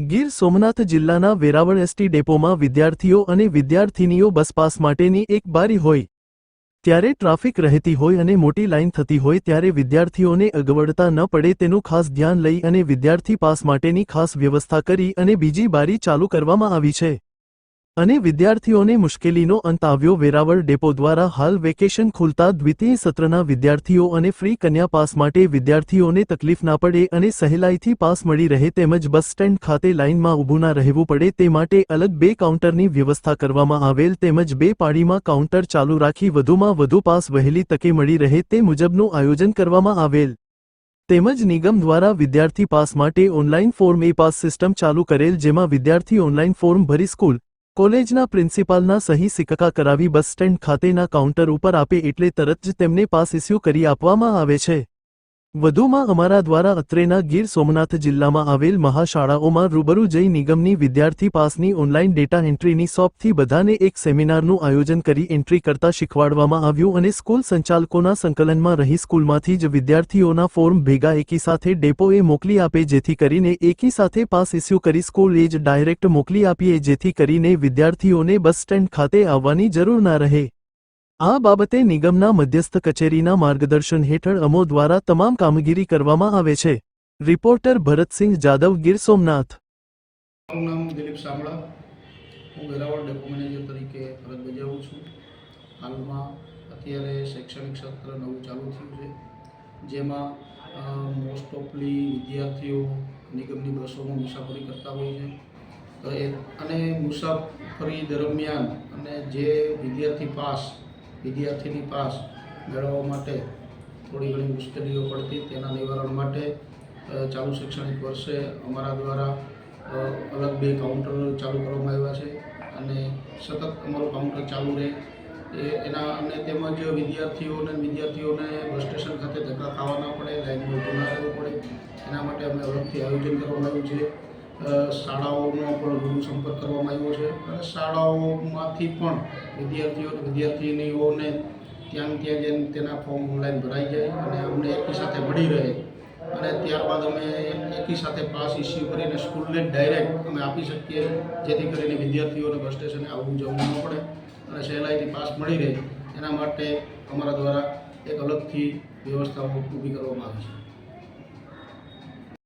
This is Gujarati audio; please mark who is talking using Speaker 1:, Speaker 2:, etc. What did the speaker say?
Speaker 1: ગીર સોમનાથ જિલ્લાના વેરાવળ એસટી ડેપોમાં વિદ્યાર્થીઓ અને વિદ્યાર્થિનીઓ બસપાસ માટેની એક બારી હોય. ત્યારે ટ્રાફિક રહેતી હોય અને મોટી લાઇન થતી હોય ત્યારે વિદ્યાર્થીઓને અગવડતા ન પડે તેનું ખાસ ધ્યાન લઈ અને વિદ્યાર્થી પાસ માટેની ખાસ વ્યવસ્થા કરી અને બીજી બારી ચાલુ કરવામાં આવી છે. અને વિદ્યાર્થીઓને મુશ્કેલીનો અંત આવ્યો. વેરાવળ ડેપો દ્વારા હાલ વેકેશન ખુલતા દ્વિતીય સત્રના વિદ્યાર્થીઓ અને ફ્રી કન્યા પાસ માટે વિદ્યાર્થીઓને તકલીફ ના પડે અને સહેલાઈથી પાસ મળી રહે તેમજ બસ સ્ટેન્ડ ખાતે લાઇનમાં ઊભું ના રહેવું પડે તે માટે અલગ બે કાઉન્ટરની વ્યવસ્થા કરવામાં આવેલ તેમજ બે પાળીમાં કાઉન્ટર ચાલુ રાખી વધુમાં વધુ પાસ વહેલી તકે મળી રહે તે મુજબનું આયોજન કરવામાં આવેલ. તેમજ નિગમ દ્વારા વિદ્યાર્થી પાસ માટે ઓનલાઈન ફોર્મ એ પાસ સિસ્ટમ ચાલુ કરેલ જેમાં વિદ્યાર્થી ઓનલાઈન ફોર્મ ભરી સ્કૂલ કોલેજના પ્રિન્સિપાલના સહી સિક્કા કરાવી બસ સ્ટેન્ડ ખાતેના કાઉન્ટર ઉપર આપે એટલે તરત જ તેમને પાસ ઇસ્યુ કરી આપવામાં આવે છે. વધુમાં અમારા દ્વારા અત્રેના ગીર સોમનાથ જિલ્લામાં આવેલ મહાશાળાઓમાં રૂબરૂ જઈ નિગમની વિદ્યાર્થી પાસની ઓનલાઈન ડેટા એન્ટ્રીની સોપથી બધાને એક સેમિનારનું આયોજન કરી એન્ટ્રી કરતા શીખવાડવામાં આવ્યું અને સ્કૂલ સંચાલકોના સંકલનમાં રહી સ્કૂલમાંથી જ વિદ્યાર્થીઓના ફોર્મ ભેગા એકી સાથે ડેપોએ મોકલી આપે જેથી કરીને એકી સાથે પાસ ઇસ્યુ કરી સ્કૂલ એ ડાયરેક્ટ મોકલી આપીએ જેથી કરીને વિદ્યાર્થીઓને બસ સ્ટેન્ડ ખાતે આવવાની જરૂર ના રહે. આ બાબતે નિગમના મધ્યસ્થ કચેરીના માર્ગદર્શન હેઠળ અમો દ્વારા તમામ કામગીરી કરવામાં આવે છે. રિપોર્ટર ભરતસિંહ જાદવ, ગીર સોમનાથ.
Speaker 2: મારું નામ દિલીપ સાંભળા હું વેરાવળ ડેપો મેનેજર તરીકે ફરજ બજાવું છું. હાલમાં અત્યારે શૈક્ષણિક સત્ર નવું ચાલુ થયું છે. જેમાં મોસ્ટ ઓફલી વિદ્યાર્થીઓ નિગમની બસોમાં મુસાફરી કરતા હોય છે. અને મુસાફરી દરમિયાન અને જે વિદ્યાર્થી પાસ વિદ્યાર્થીની પાસ મેળવવા માટે થોડી ઘણી મુશ્કેલીઓ પડતી. તેના નિવારણ માટે ચાલુ શૈક્ષણિક વર્ષે અમારા દ્વારા અલગ બે કાઉન્ટર ચાલુ કરવામાં આવ્યા છે અને સતત અમારું કાઉન્ટર ચાલુ રહે. એ, એના, અને તેમજ વિદ્યાર્થીઓને વિદ્યાર્થીઓને બસ સ્ટેશન ખાતે ધક્કા ખાવા ના પડે લાઈનમાં ઊભું ના રહેવું પડે. એના માટે અમે અલગથી આયોજન કરવામાં આવ્યું છે. શાળાઓનો પણ ગુરુ સંપર્ક કરવામાં આવ્યો છે અને શાળાઓમાંથી પણ વિદ્યાર્થીઓ વિદ્યાર્થીનીઓને ત્યાં ત્યાં જઈને તેના ફોર્મ ઓનલાઈન ભરાઈ જાય અને અમને એકી સાથે મળી રહે. અને ત્યારબાદ અમે એકી સાથે પાસ ઇસ્યુ કરીને સ્કૂલને ડાયરેક્ટ અમે આપી શકીએ જેથી કરીને વિદ્યાર્થીઓને બસ સ્ટેશને આવવું જવું ન પડે અને સહેલાઈથી પાસ મળી રહે. એના માટે અમારા દ્વારા એક અલગથી વ્યવસ્થાઓ ઊભી કરવામાં આવી છે.